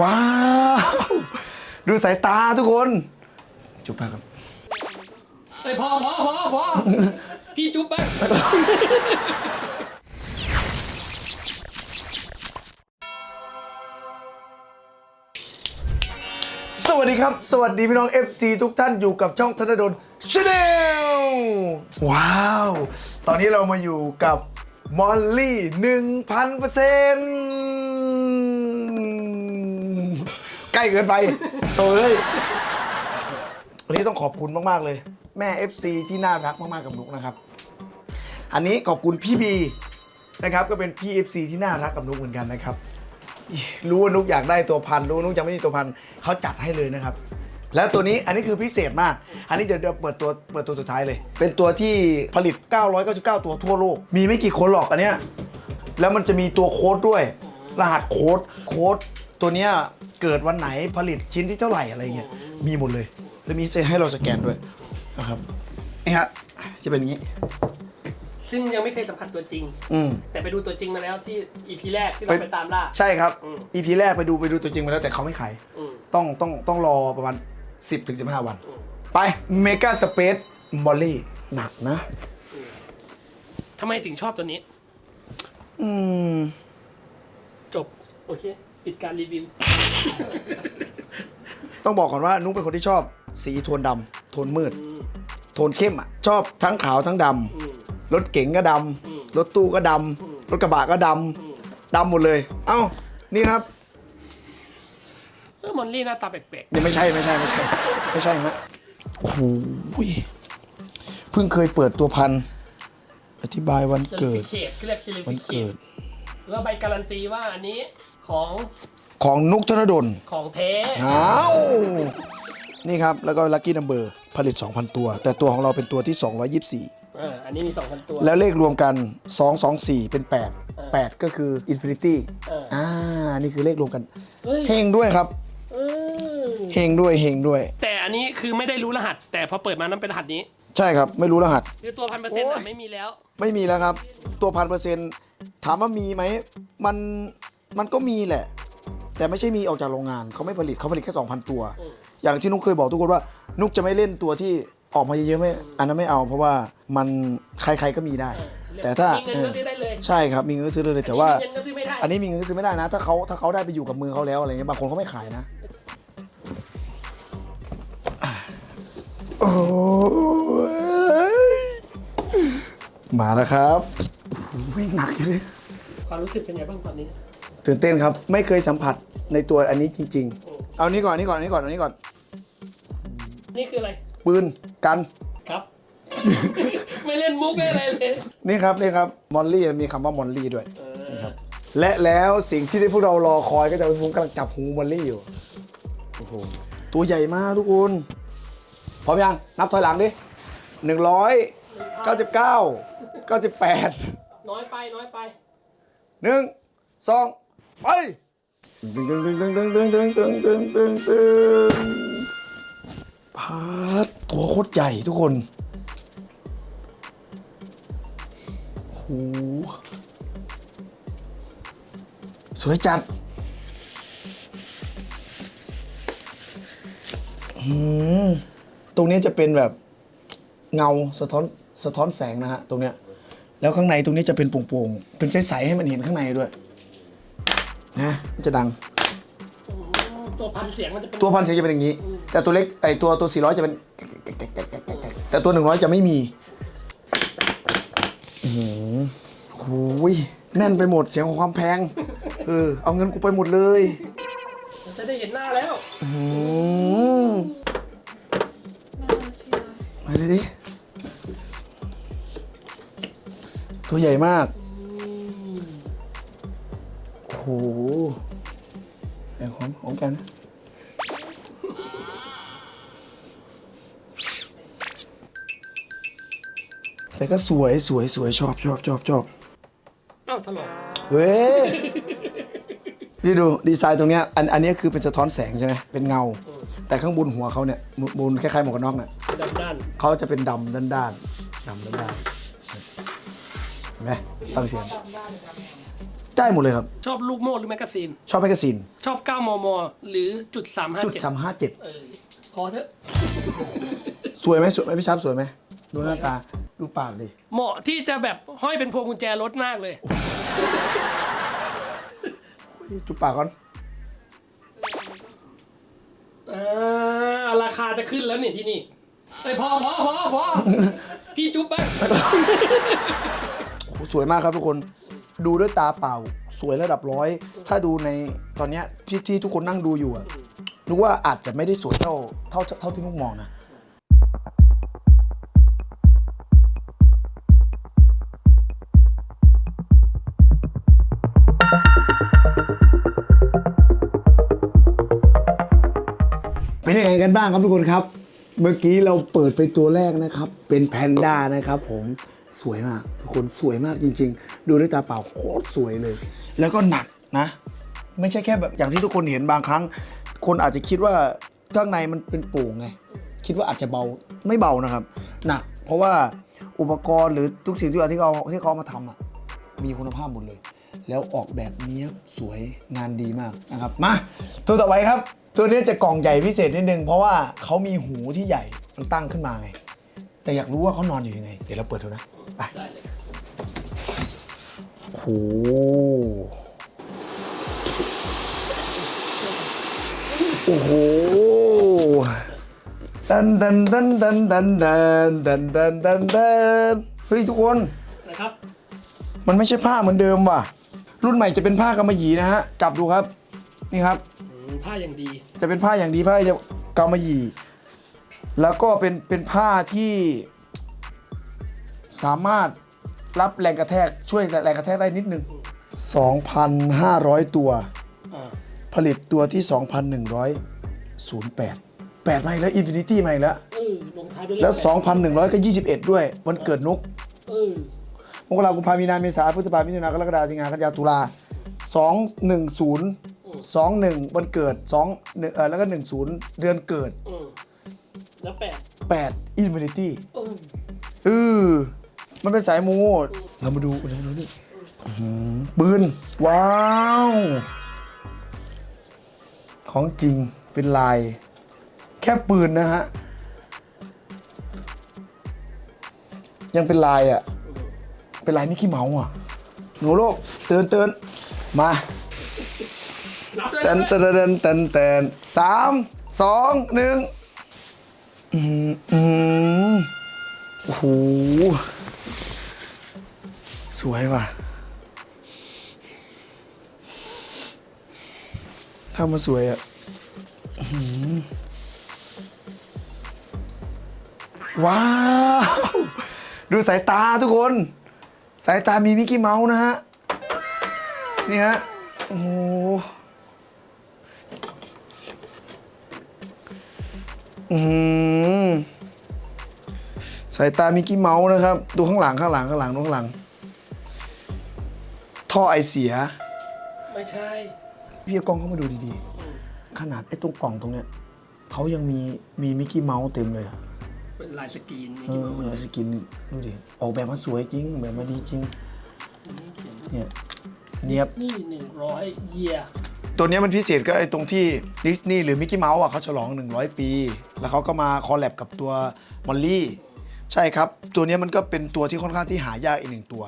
ว้าว ดูสายตาทุกคน จุ๊บไปครับ เฮ้ยพอพอพอพอพี่จุ๊บบ้างสวัสดีครับ สวัสดีพี่น้อง FC ทุกท่านอยู่กับช่องธนดลชาแนลว้าว ตอนนี้เรามาอยู่กับมอลลี่หนึ่งพันเปอร์เซ็นต์ ใกล้เกินไปโถ่เอ้ยวันนี้ต้องขอบคุณมาก ๆ เลย แม่ FC ที่น่ารักมาก ๆ กับนุกนะครับ อันนี้ขอบคุณพี่บีนะครับก็เป็นพี่ FC ที่น่ารักกับนุกเหมือนกันนะครับ รู้ว่านุกอยากได้ตัวพันรู้ว่านุกยังไม่มีตัวพันเขาจัดให้เลยนะครับ แล้วตัวนี้อันนี้คือพิเศษมาก อันนี้เดี๋ยวเดี๋ยวเปิดตัวเปิดตัวสุดท้ายเลย เป็นตัวที่ผลิต 999 ตัวทั่วโลก มีไม่กี่คนหรอกอันเนี้ยแล้วมันจะมีตัวโค้ดด้วย รหัสโค้ดโค้ดตัวเนี้ย เกิดวันไหนผลิตชิ้นที่เท่าไหร่อะไรเงี้ยมีหมดเลย แล้วมีจะให้เราสแกนด้วยนะครับนี่ฮะจะเป็นอย่างนี้ ซึ่งยังไม่เคยสัมผัสตัวจริง อืม แต่ไปดูตัวจริงมาแล้วที่ EP แรกที่เราไปตามล่า ใช่ครับอืม EP แรกไปดูไปดูตัวจริงมาแล้วแต่เขาไม่ขาย อืมต้องต้องต้องรอประมาณ 10ถึง15วัน อืมไปเมกาสเปซมอลลี่หนักนะ ทำไมถึงชอบตัวนี้ อืม จบ โอเค ปิดการรีวิว ต้องบอกก่อนว่านุ๊กเป็นคนที่ชอบสีโทนดำโทนมืดอืมโทนเข้มอะ ชอบทั้งขาวทั้งดอืมำรถเก๋งก็ดอืมำรถตู้ก็ดอืมำรถกระบะก็ดอืมำดำหมดเลย เอ้า นี่ครับ เออมอนลี่หน้าตาแปลกยังไม่ใช่ไม่ใช่ไม่ใช่ ไม่ใช่ฮะโอ้โหเพิ่งเคยเปิดตัวพันอธิบายวันๆเซอเกิร์ดฟิเคตเรียกเซอร์วัฟินเคเกิตดแล้วใบการันตีว่าอันนี้ของ ของนุกธนดลของแท้อ้าวนี่ครับ แล้วก็ลั c กี้นัมเบอร์ผลิต 2,000 ตัว แต่ตัวของเราเป็นตัวที่ 224 เอออันนี้มี2,000ตัว แล้วเลขรวมกัน 224 เป็น 8 8 ก็คือ Infinity เอออ่า นี่คือเลขรวมกัน เฮ้ยเฮงด้วยครับ เออเฮงด้วย เฮงด้วย แต่อันนี้คือไม่ได้รู้รหัส แต่พอเปิดมานั้นเป็นรหัสนี้ใช่ครับ ไม่รู้รหัส คือตัวพันเปอร์เซ็นต์โอ้ยไม่มีแล้ว ไม่มีแล้วครับ ตัวพันเปอร์เซ็นต์ถามว่ามีไหม มัน มันก็มีแหละ แต่ไม่ใช่มีออกจากโรงงานเขาไม่ผลิตเขาผลิตแค่2,000 ตัวอืมอย่างที่นุกเคยบอกทุกคนว่า นุกจะไม่เล่นตัวที่ออกมาเยอะๆไม่อันนั้นไม่เอา เพราะว่ามันใครๆก็มีได้ แต่ถ้ามีเงินก็ซื้อได้เลยใช่ครับมีเงินก็ซื้อเลยแต่ว่า มีเงินก็ซื้อไม่ได้อันนี้มีเงินก็ซื้อไม่ได้นะ ถ้าเขาถ้าเขาได้ไปอยู่กับมือเขาแล้วอะไรเงี้ยบางคนเขาไม่ขายนะโอ้ยมาแล้วครับไม่หนักอยู่เลยความรู้สึกเป็นไงบ้างตอนนี้ ตื่นเต้นครับ ไม่เคยสัมผัสในตัวอันนี้จริง ๆ เอานี้ก่อนอันนี้ก่อนอันนี้ก่อนอันนี้ก่อน นี่คืออะไร ปืนกัน ครับ ไม่เล่นมุกไม่อะไรเลยนี่ครับนี่ครับมอลลี่มีคำว่ามอลลี่ด้วย เออนี่ครับและแล้วสิ่งที่ได้พวกเรารอคอยก็จะเป็นผมกำลังจับหูมอลลี่อยู่โอ้โหตัวใหญ่มากทุกคนพร้อมยังนับถอยหลังดิหนึ่งร้อยเก้าสิบเก้าเก้าสิบแปดน้อยไปน้อยไปหนึ่งสอง ไปตึงตึงตึงตึงตึงตึงตึงตึงตึงตึงตึงพาดตัวโคตรใหญ่ทุกคนโอ้โหสวยจัดอืมตรงนี้จะเป็นแบบเงาสะท้อนสะท้อนแสงนะฮะตรงเนี้ย แล้วข้างในตรงนี้จะเป็นโป่งๆ เป็นใสๆให้มันเห็นข้างในด้วย นะมันจะดัง ตัวพันเสียงมันจะเป็นตัวพันเสียงจะเป็นอย่างนี้ แต่ตัวเล็กไอตัวตัว 400 จะเป็น แต่ตัว 100 จะไม่มีอือหือโอ้ยแน่นไปหมดเสียงของความแพง เออ เอาเงินกูไปหมดเลยมันจะได้เห็นหน้าแล้วอืมมาดิดิตัวใหญ่มาก โอ้โห แอบหอมหอมกันนะแต่ก็สวยสวยสวยชอบชอบชอบชอบเอ้าถลอกเว้ยนี่ดูดีไซน์ตรงเนี้ยอันอันเนี้ยคือเป็นสะท้อนแสงใช่ไหมเป็นเงา แต่ข้างบนหัวเขาเนี่ยมุบนคล้ายๆหมวกกันน็อกเนี่ยด้านด้านเขาจะเป็นดำด้านด้านๆดำด้านด้านๆเห็นไหมฟังเสียงด ได้หมดเลยครับ ชอบลูกโม่หรือแมกกาซีน ชอบแมกกาซีน ชอบ 9 มม หรือจุด357จุดสามห้าเจ็ดเออพอเถอะ สวยไหมสวยไหมพี่ชับสวยไหมดูหน้าตาดูปากดิเหมาะที่จะแบบห้อยเป็นพวงกุญแจรถมากเลยเฮ้ยจุบปากก่อนอ่าราคาจะขึ้นแล้วเนี่ยที่นี่เอ้ยพอพอพอพอพี่จุ๊บบ้าง โอ้โหสวยมากครับทุกคน ดูด้วยตาเปล่า สวยระดับร้อย ถ้าดูในตอนเนี้ยที่ที่ทุกคนนั่งดูอยู่อะนึกว่าอาจจะไม่ได้สวยเท่าเท่าเท่าที่นุกมองนะ เป็นยังไงกันบ้างครับทุกคนครับ เมื่อกี้เราเปิดไปตัวแรกนะครับ เป็นแพนด้านะครับผม สวยมาก ทุกคนสวยมากจริง ๆ ดูด้วยตาเปล่าโคตรสวยเลย แล้วก็หนักนะ ไม่ใช่แค่แบบอย่างที่ทุกคนเห็นบางครั้ง คนอาจจะคิดว่าข้างในมันเป็นโป่งไงคิดว่าอาจจะเบาไม่เบานะครับหนักเพราะว่าอุปกรณ์หรือทุกสิ่งทุกอย่างที่เขาที่เขามาทำอะมีคุณภาพหมดเลย แล้วออกแบบเนี้ยสวยงานดีมากนะครับ มาตัวต่อไปครับ ตัวนี้จะกล่องใหญ่พิเศษนิดนึง เพราะว่าเขามีหูที่ใหญ่มันตั้งขึ้นมาไง แต่อยากรู้ว่าเขานอนอยู่ยังไง เดี๋ยวเราเปิดดูนะ ไปได้เลยโอ้โหโอ้โหดันดันดันดันดันดันดันดันดันดันเฮ้ยทุกคนนะครับ มันไม่ใช่ผ้าเหมือนเดิมว่ะ รุ่นใหม่จะเป็นผ้ากำมะหยี่นะฮะ จับดูครับ นี่ครับอืมผ้าอย่างดี จะเป็นผ้าอย่างดีผ้าจะกำมะหยี่ แล้วก็เป็นเป็นผ้าที่ สามารถรับแรงกระแทกช่วยแรงกระแทกได้นิดนึง 2,500 ตัวอ่าผลิตตัวที่ 2,108 8มาอีกแล้ว อินฟินิตี้มาอีกแล้วเออลงท้ายด้วยเขแล้วปด2,100 ก็ 21 ด้วย วันเกิดนุกเออมกราคมกุมภามีนาเมษาพฤษภามิถุนากรกฎาสิงหากันยาตุลา 210 21 วันเกิด2เอ่อแล้วก็ 10 เดือนเกิดอืมแล้วแปด8 Infinity เออเออ มันเป็นสายมู เรามาดูเรามาดูนี่ปืน ว้าว ของจริงเป็นลาย แค่ปืนนะฮะ ยังเป็นลายอะ เป็นลายมิกกี้เมาส์อะ หนูโลก เตือนเตือนมาเต้นนเต้นเต้นเต้นเต้นสามสองหนึ่งอืมอืมโอ้โห สวยว่ะทำมาสวยอะว้าว ดูสายตาทุกคน สายตามีมิกกี้เมาส์นะฮะ นี่ฮะ โอ้โหอืมสายตามิกกี้เมาส์นะครับ ดูข้างหลังข้างหลังข้างหลังดูข้างหลัง ท่อไอเสีย ไม่ใช่ พี่เอากล้องเข้ามาดูดีๆ ขนาดไอ้ตรงกล่องตรงเนี้ยเขายังมีมีมิกกี้เมาส์เต็มเลยอะเป็นลายสกรีนเออเวลาสกินดูดิออกแบบมาสวยจริงแบบมาดีจริง เนี่ยเนียบ นี่หนึ่งร้อยเยียตัวเนี้ยมันพิเศษก็ไอ้ตรงที่ดิสนีย์หรือมิกกี้เมาส์อะเขาฉลอง 100 ปี แล้วเขาก็มาคอลแลบกับตัวมอลลี่ ใช่ครับ ตัวเนี้ยมันก็เป็นตัวที่ค่อนข้างที่หายากอีกหนึ่งตัว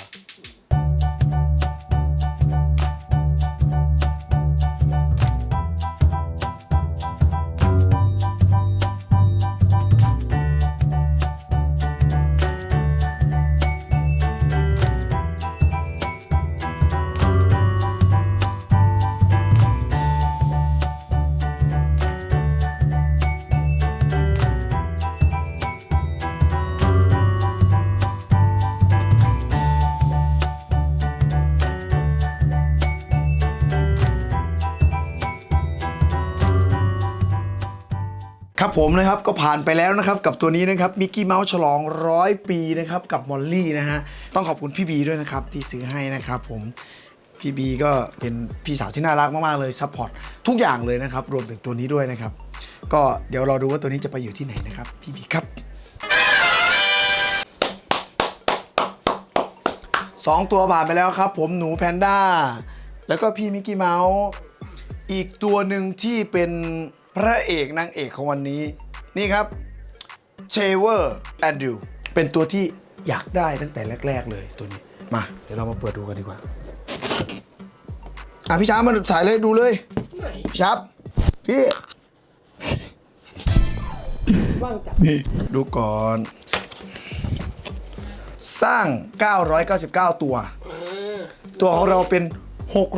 ครับผมนะครับก็ผ่านไปแล้วนะครับกับตัวนี้นะครับมิกกี้เมาส์ฉลองร้อยปีนะครับกับมอลลี่นะฮะต้องขอบคุณพี่บีด้วยนะครับที่ซื้อให้นะครับผมพี่บีก็เป็นพี่สาวที่น่ารักมากๆเลยซัพพอร์ตทุกอย่างเลยนะครับรวมถึงตัวนี้ด้วยนะครับก็เดี๋ยวราดูว่าตัวนี้จะไปอยู่ที่ไหนนะครับพี่บีครับสองตัวผ่านไปแล้วครับ ผมหนูแพนด้าแล้วก็พี่มิกกี้เมาส์อีกตัวหนึ่งที่เป็น พระเอกนางเอกของวันนี้ นี่ครับเชเวอร์แอนดิวเป็นตัวที่อยากได้ตั้งแต่แรก ๆ เลยตัวนี้มา เดี๋ยวเรามาเปิดดูกันดีกว่า อะพี่ช้ามาถ่ายเลยดูเลยพี่ช้าพี่ว่างจัดนี่ดูก่อน สร้าง 999 ตัว ตัวของเราเป็น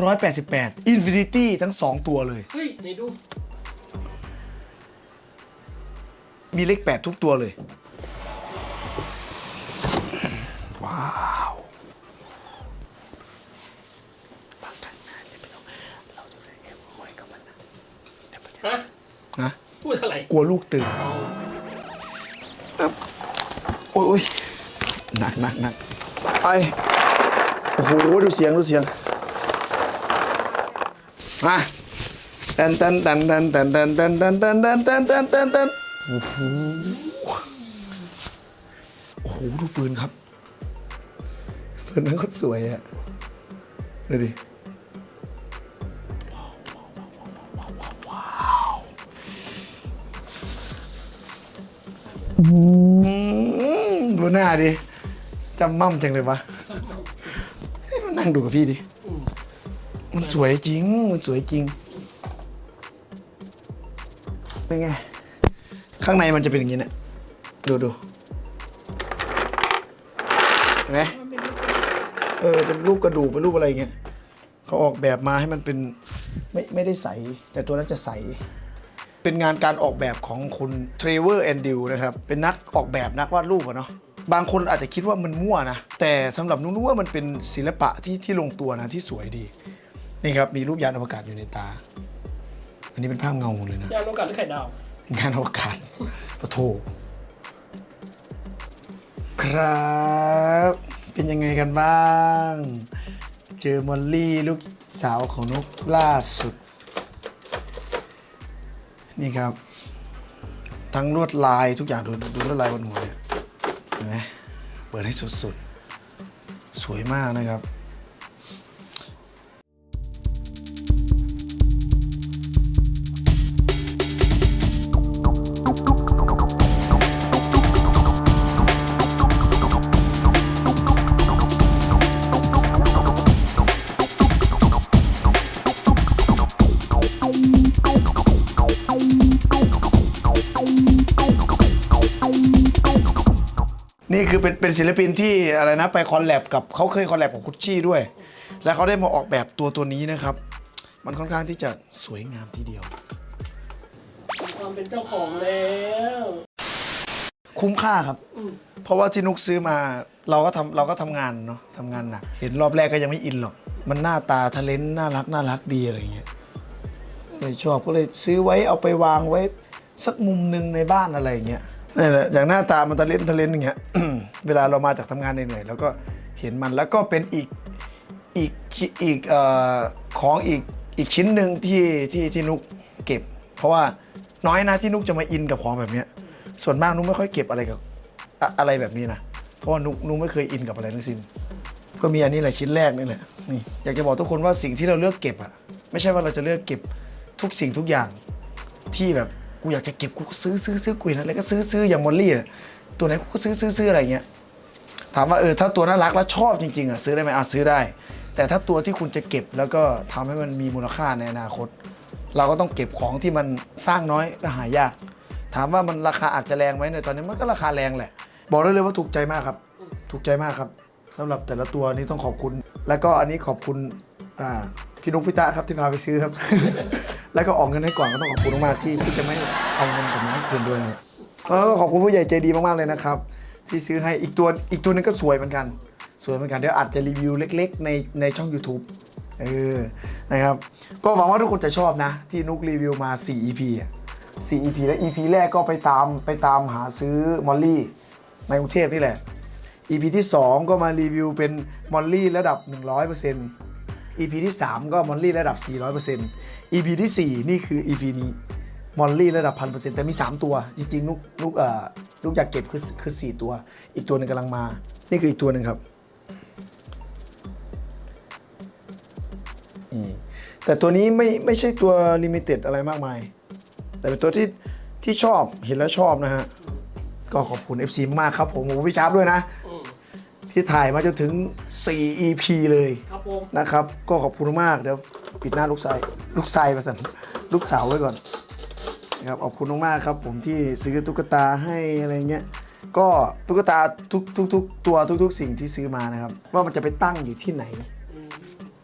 688 Infinity ทั้ง 2 ตัวเลย เฮ้ยไหนดู มีเลข8ทุกตัวเลย ว้าวบางครั้งนะจะไม่ต้องเราจะไปแอบคุยกับมันนะเดี๋ยวมันจะฮะนะพูดอะไรกลัวลูกตื่นอึ๊บโอ้ยโอ้ยหนักหนักหนักไปโอ้โหดูเสียงดูเสียงมาเตันเตันเตันเตันเตันเตันเตันเตันเตันเตันเตันเตันเตันเตัน โอ้โหโอ้โหดูปืนครับปืนนั้นก็สวยอะดูดิดูหน้าดิจำมั่มจังเลยวะมานั่งดูกับพี่ดิ มันสวยจริง มันสวยจริง เป็นไง ข้างในมันจะเป็นอย่างนี้เนี่ยดูดูเห็นไหมเออเป็นรูปกระดูกเป็นรูปอะไรอย่างเงี้ยเขาออกแบบมาให้มันเป็นไม่ไม่ได้ใส แต่ตัวนั้นจะใส เป็นงานการออกแบบของคุณเทรเวอร์แอนดิวนะครับ เป็นนักออกแบบนักวาดรูปอะเนาะบางคนอาจจะคิดว่ามันมั่วนะ แต่สำหรับนุ้นว่ามันเป็นศิลปะที่ที่ลงตัวนะที่สวยดี นี่ครับ มีรูปยานอวกาศอยู่ในตา อันนี้เป็นภาพเงาเลยนะยานโอกาสหรือไข่ดาว งานอวกาศปะโทครับ เป็นยังไงกันบ้าง เจอมอลลี่ลูกสาวของนุกล่าสุด นี่ครับ ทั้งลวดลายทุกอย่างดูดูลวดลายบนหัวเนี่ย เห็นไหมเปิดให้สุดๆ สวยมากนะครับ คือเป็นเป็นศิลปินที่อะไรนะไปคอลแลบกับเขาเคยคอลแลบกับคุชชี่ด้วย แล้วเขาได้มาออกแบบตัวตัวนี้นะครับ มันค่อนข้างที่จะสวยงามทีเดียวมีความเป็นเจ้าของแล้วคุ้มค่าครับอืมเพราะว่าที่นุกซื้อมาเราก็ทำเราก็ทำงานเนาะทำงานหนักเห็นรอบแรกก็ยังไม่อินหรอก มันหน้าตาทะเลนน่ารักน่ารักดีอะไรเงี้ยก็เลยชอบก็เลยซื้อไว้เอาไปวางไว้ สักมุมหนึ่งในบ้านอะไรอย่างเงี้ยนี่นแหละอย่างหน้าตามันทะเลนทะเลนอย่างเงี้ย เวลาเรามาจากทำงานเหนื่อยๆแล้วก็เห็นมันแล้วก็เป็นอีกอีกอีกออของอีกอีกชิ้นหนึ่งที่ที่ที่นุกเก็บ เพราะว่าน้อยนะที่นุกจะมาอินกับของแบบนี้ส่วนมากนุกไม่ค่อยเก็บอะไรกับอะอะไรแบบนี้นะเพราะว่านุกนุกไม่เคยอินกับอะไรทั้งสิ้นก็มีอันนี้แหละชิ้นแรกนี่แหละนี่อยากจะบอกทุกคนว่าสิ่งที่เราเลือกเก็บอะไม่ใช่ว่าเราจะเลือกเก็บทุกสิ่งทุกอย่างที่แบบกูอยากจะเก็บกูก็ซื้อซื้อซื้อกูเห็นอะไรก็ซื้อซื้ออย่างมอลลี่ตัวไหนกูก็ซื้อซื้อซื้ออะไรเงี้ย ถามว่าเออถ้าตัวน่ารักแล้วชอบจริงๆอะซื้อได้ไหมอะซื้อได้ แต่ถ้าตัวที่คุณจะเก็บแล้วก็ทำให้มันมีมูลค่าในอนาคต เราก็ต้องเก็บของที่มันสร้างน้อยและหายาก ถามว่ามันราคาอาจจะแรงไหมในตอนนี้มันก็ราคาแรงแหละ บอกได้เลยว่าถูกใจมากครับ ถูกใจมากครับสำหรับแต่ละตัวนี้ต้องขอบคุณ แล้วก็อันนี้ขอบคุณอ่าพี่นุกพิตะครับที่พาไปซื้อครับ แล้วก็ออกเงินให้ก่อนก็ต้องขอบคุณมากที่ที่จะไม่เอาเงินกับน้องคืนด้วยนะแล้วก็ขอบคุณผู้ใหญ่ใจดีมากๆเลยนะครับ ที่ซื้อให้อีกตัวอีกตัวหนึงก็สวยเหมือนกัน สวยเหมือนกันเดี๋ยวอาจจะรีวิวเล็ก ๆ ในในช่อง YouTube เออนะครับ ก็หวังว่าทุกคนจะชอบนะ ที่นุกรีวิวมา 4 EP อะ4 EP แล้ว EP แรกก็ไปตามไปตามหาซื้อมอลลี่ในกรุงเทพนี่แหละ EP ที่ 2 ก็มารีวิวเป็นมอลลี่ระดับ 100% EP ที่ 3 ก็มอลลี่ระดับ 400% EP ที่ 4 นี่คือ EP นี้ มอลลี่ระดับพันเปอร์เซ็นต์แต่มี 3 ตัว จริงๆลูกนุกเอ่อนุกอยากเก็บคือคือสี่ตัว อีกตัวหนึ่งกำลังมา นี่คืออีกตัวหนึ่งครับแต่ตัวนี้ไม่ไม่ใช่ตัวลิมิเต็ดอะไรมากมาย แต่เป็นตัวที่ที่ชอบเห็นแล้วชอบนะฮะ ก็ขอบคุณ FC มากครับผมขอพี่ชาร์ด้วยนะที่ถ่ายมาจนถึง 4 EP เลย ครับนะครับ ก็ขอบคุณมาก เดี๋ยวปิดหน้าลูกชาย ลูกชายไปสันลูกสาวไว้ก่อน ครับขอบคุณมากครับ ผมที่ซื้อตุ๊กตาให้อะไรเงี้ยก็ตุ๊กตาทุกทุกทุกตัวทุก ๆ สิ่งที่ซื้อมานะครับ ว่ามันจะไปตั้งอยู่ที่ไหน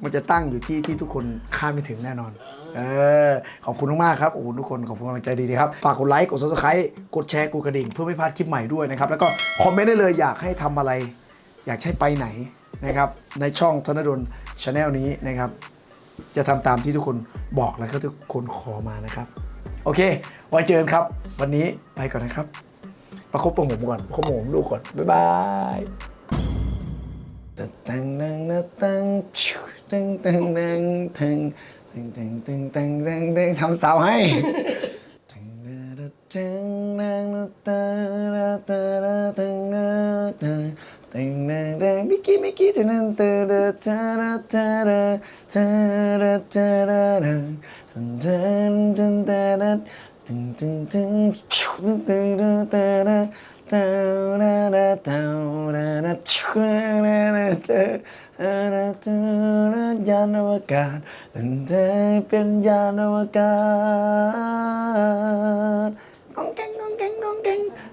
มันจะตั้งอยู่ที่ที่ทุกคนคาดไม่ถึงแน่นอน เออขอบคุณมากครับโอ้โหทุกคนขอบคุณกำลังใจดีๆครับฝากกดไลค์กดซับสไครต์กดแชร์กดกระดิ่งเพื่อไม่พลาดคลิปใหม่ด้วยนะครับ แล้วก็คอมเมนต์ได้เลยอยากให้ทำอะไร อยากให้ไปไหนนะครับ ในช่องธนดลชาแนลนี้นะครับ จะทำตามที่ทุกคนบอกและก็ทุกคนขอมานะครับ โอเค ไว้เจอกันครับ วันนี้ไปก่อนนะครับ ประคบประหงก่อนประคบประหงลูกก่อน บ๊ายบายตังตังตังตังตังตังตังตังตังตังตังตังตังทำสาวให้ตังตังตังตังตังตังตึงนังแดงมิกกี้มิกกี้ตึงนังตึงเดอเธอเดอเธ 든든든다란 든든든 튀우르르다라 따라라 따라라 튀우라라라 따라라 야노와간 은대변 야노와간 꽁깽꽁깽꽁깽